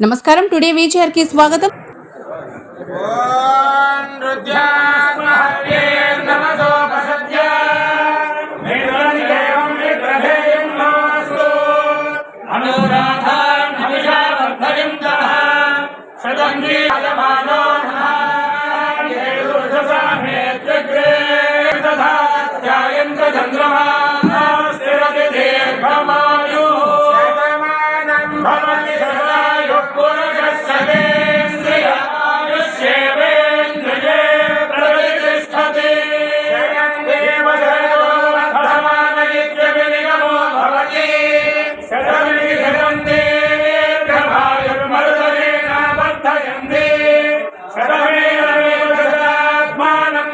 నమస్కారం టుడే వీచర్కి స్వాగతం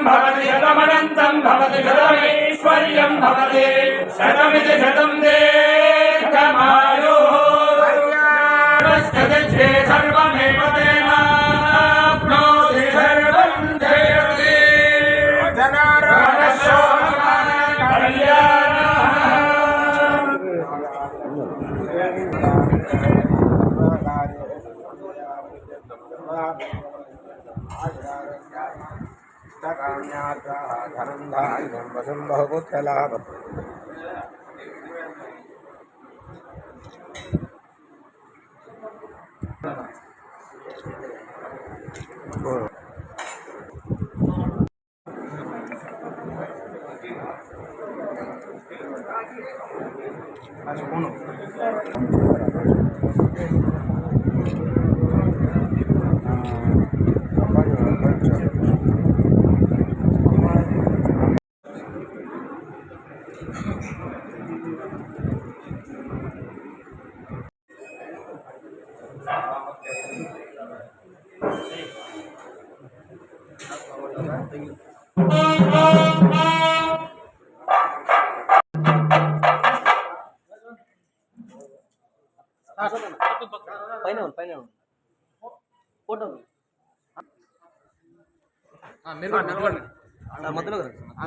శతాత్మానం భవతి శతమనంతం భవతి శతమైశ్వర్యం భవతి శతమితి శతం దీర్ఘమాయుః బహుపుత్రలాభం పైన ఉంది, పైన ఉంది. ఫోటో ఉంది. ఆ, మధ్యలో రండి. ఆ,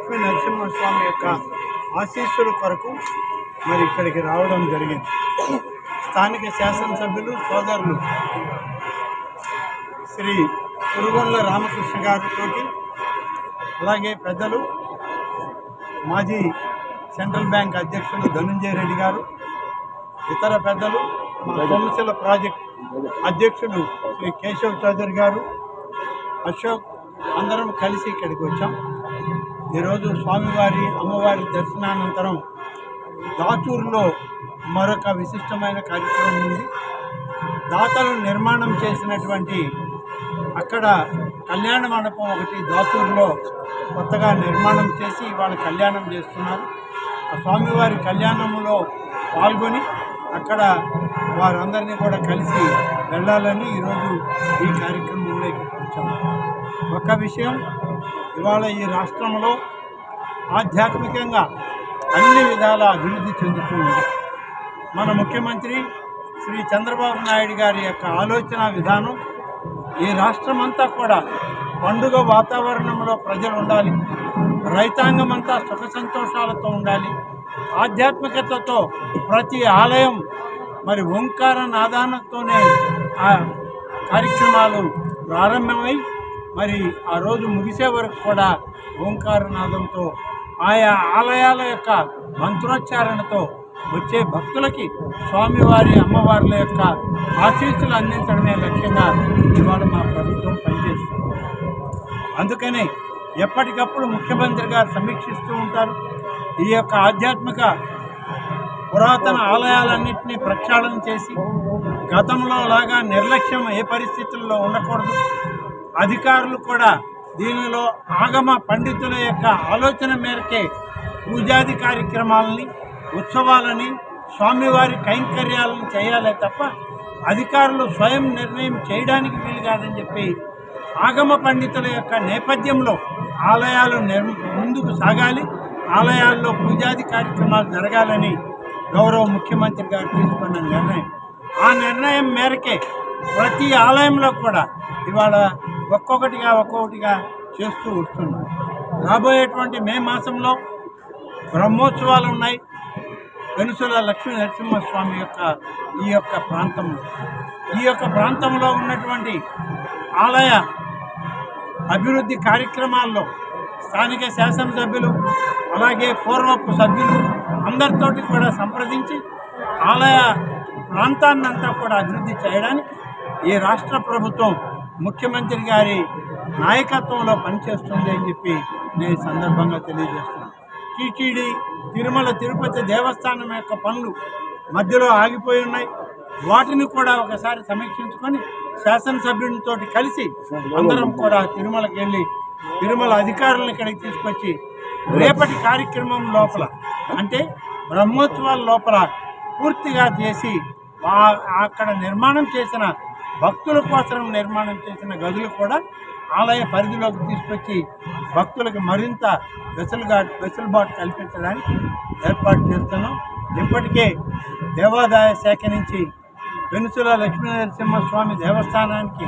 లక్ష్మీ నరసింహస్వామి యొక్క ఆశీస్సుల కొరకు మరి ఇక్కడికి రావడం జరిగింది. స్థానిక శాసనసభ్యులు సోదరులు శ్రీ పురుగొండ్ల రామకృష్ణ గారితో అలాగే పెద్దలు మాజీ సెంట్రల్ బ్యాంక్ అధ్యక్షులు ధనుంజయ రెడ్డి గారు ఇతర పెద్దలు మా ప్రాజెక్ట్ అధ్యక్షులు శ్రీ కేశవ్ చౌదరి గారు అశోక్ అందరం కలిసి ఇక్కడికి వచ్చాం. ఈరోజు స్వామివారి అమ్మవారి దర్శనానంతరం దాచూరులో మరొక విశిష్టమైన కార్యక్రమం ఉంది. దాతలు నిర్మాణం చేసినటువంటి అక్కడ కళ్యాణ మండపం ఒకటి దాతూరులో కొత్తగా నిర్మాణం చేసి ఇవాళ కళ్యాణం చేస్తున్నారు. ఆ స్వామివారి కళ్యాణంలో పాల్గొని అక్కడ వారందరినీ కూడా కలిసి వెళ్ళాలని ఈరోజు ఈ కార్యక్రమంలో వచ్చాము ఒక విషయం ఇవాళ ఈ రాష్ట్రంలో ఆధ్యాత్మికంగా అన్ని విధాల అభివృద్ధి చెందుతూ ఉంది. మన ముఖ్యమంత్రి శ్రీ చంద్రబాబు నాయుడు గారి యొక్క ఆలోచన విధానం ఈ రాష్ట్రమంతా కూడా పండుగ వాతావరణంలో ప్రజలు ఉండాలి రైతాంగం అంతా సుఖ సంతోషాలతో ఉండాలి ఆధ్యాత్మికతతో ప్రతి ఆలయం మరి ఓంకార నాదానతోనే ఆ కార్యక్రమాలు ప్రారంభమై మరి ఆ రోజు ముగిసే వరకు కూడా ఓంకారనాదంతో ఆయా ఆలయాల యొక్క మంత్రోచ్చారణతో వచ్చే భక్తులకి స్వామివారి అమ్మవార్ల యొక్క ఆశీస్సులు అందించడమే లక్ష్యంగా ఇవాళ మా ప్రభుత్వం పనిచేస్తుంది. అందుకనే ఎప్పటికప్పుడు ముఖ్యమంత్రి గారు సమీక్షిస్తూ ఉంటారు. ఈ యొక్క ఆధ్యాత్మిక పురాతన ఆలయాలన్నింటినీ ప్రక్షాళన చేసి గతంలో లాగా నిర్లక్ష్యం ఏ పరిస్థితుల్లో ఉండకూడదు. అధికారులు కూడా దీనిలో ఆగమ పండితుల యొక్క ఆలోచన మేరకే పూజాది కార్యక్రమాలని ఉత్సవాలని స్వామివారి కైంకర్యాలను చేయాలే తప్ప అధికారులు స్వయం నిర్ణయం చేయడానికి వీలు కాదని చెప్పి ఆగమ పండితుల యొక్క నేపథ్యంలో ఆలయాలు నిర్ ముందుకు సాగాలి. ఆలయాల్లో పూజాది కార్యక్రమాలు జరగాలని గౌరవ ముఖ్యమంత్రి గారు తీసుకున్న నిర్ణయం. ఆ నిర్ణయం మేరకే ప్రతి ఆలయంలో కూడా ఇవాళ ఒక్కొక్కటిగా ఒక్కొక్కటిగా చేస్తూ వస్తున్నారు. రాబోయేటువంటి మే మాసంలో బ్రహ్మోత్సవాలు ఉన్నాయి. వెనుసుల లక్ష్మీ నరసింహస్వామి యొక్క ఈ యొక్క ప్రాంతంలో. ఈ యొక్క ప్రాంతంలో ఉన్నటువంటి ఆలయ అభివృద్ధి కార్యక్రమాల్లో స్థానిక శాసనసభ్యులు అలాగే పూర్వపు సభ్యులు అందరితోటి కూడా సంప్రదించి ఆలయ ప్రాంతాన్నంతా కూడా అభివృద్ధి చేయడానికి ఈ రాష్ట్ర ప్రభుత్వం ముఖ్యమంత్రి గారి నాయకత్వంలో పనిచేస్తుంది అని చెప్పి నేను ఈ సందర్భంగా తెలియజేస్తున్నాను. టీటీడీ తిరుమల తిరుపతి దేవస్థానం యొక్క పనులు మధ్యలో ఆగిపోయి ఉన్నాయి. వాటిని కూడా ఒకసారి సమీక్షించుకొని శాసనసభ్యునితో కలిసి అందరం కూడా తిరుమలకి వెళ్ళి తిరుమల అధికారులను ఇక్కడికి తీసుకొచ్చి రేపటి కార్యక్రమం లోపల అంటే బ్రహ్మోత్సవాల లోపల పూర్తిగా చేసి అక్కడ నిర్మాణం చేసిన భక్తుల కోసం నిర్మాణం చేసిన గదులు కూడా ఆలయ పరిధిలోకి తీసుకొచ్చి భక్తులకు మరింత వెసులుగా వెసులుబాటు కల్పించడానికి ఏర్పాటు చేస్తున్నాం. ఇప్పటికే దేవాదాయ శాఖ నుంచి వెనుసుల లక్ష్మీనరసింహస్వామి దేవస్థానానికి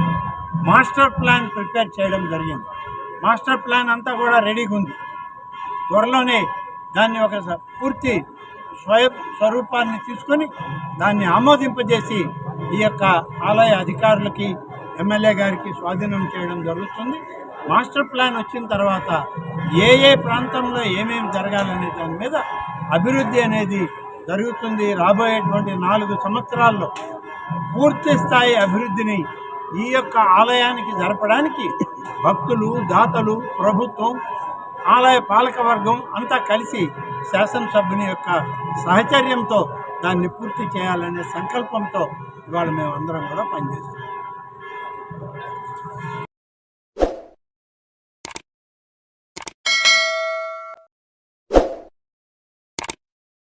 మాస్టర్ ప్లాన్ ప్రిపేర్ చేయడం జరిగింది. మాస్టర్ ప్లాన్ అంతా కూడా రెడీగా ఉంది. త్వరలోనే దాన్ని ఒక స- పూర్తి స్వయం స్వరూపాన్ని తీసుకొని దాన్ని ఆమోదింపజేసి ఈ యొక్క ఆలయ అధికారులకి ఎమ్మెల్యే గారికి స్వాధీనం చేయడం జరుగుతుంది. మాస్టర్ ప్లాన్ వచ్చిన తర్వాత ఏ ఏ ప్రాంతంలో ఏమేమి జరగాలనే దాని మీద అభివృద్ధి అనేది జరుగుతుంది. రాబోయేటువంటి నాలుగు సంవత్సరాల్లో పూర్తి స్థాయి అభివృద్ధిని ఈ యొక్క ఆలయానికి జరపడానికి భక్తులు దాతలు ప్రభుత్వం ఆలయ పాలకవర్గం అంతా కలిసి శాసనసభ్యుని యొక్క సహచర్యంతో దాన్ని పూర్తి చేయాలనే సంకల్పంతో ఇవాళ మేము అందరం కూడా పనిచేస్తాం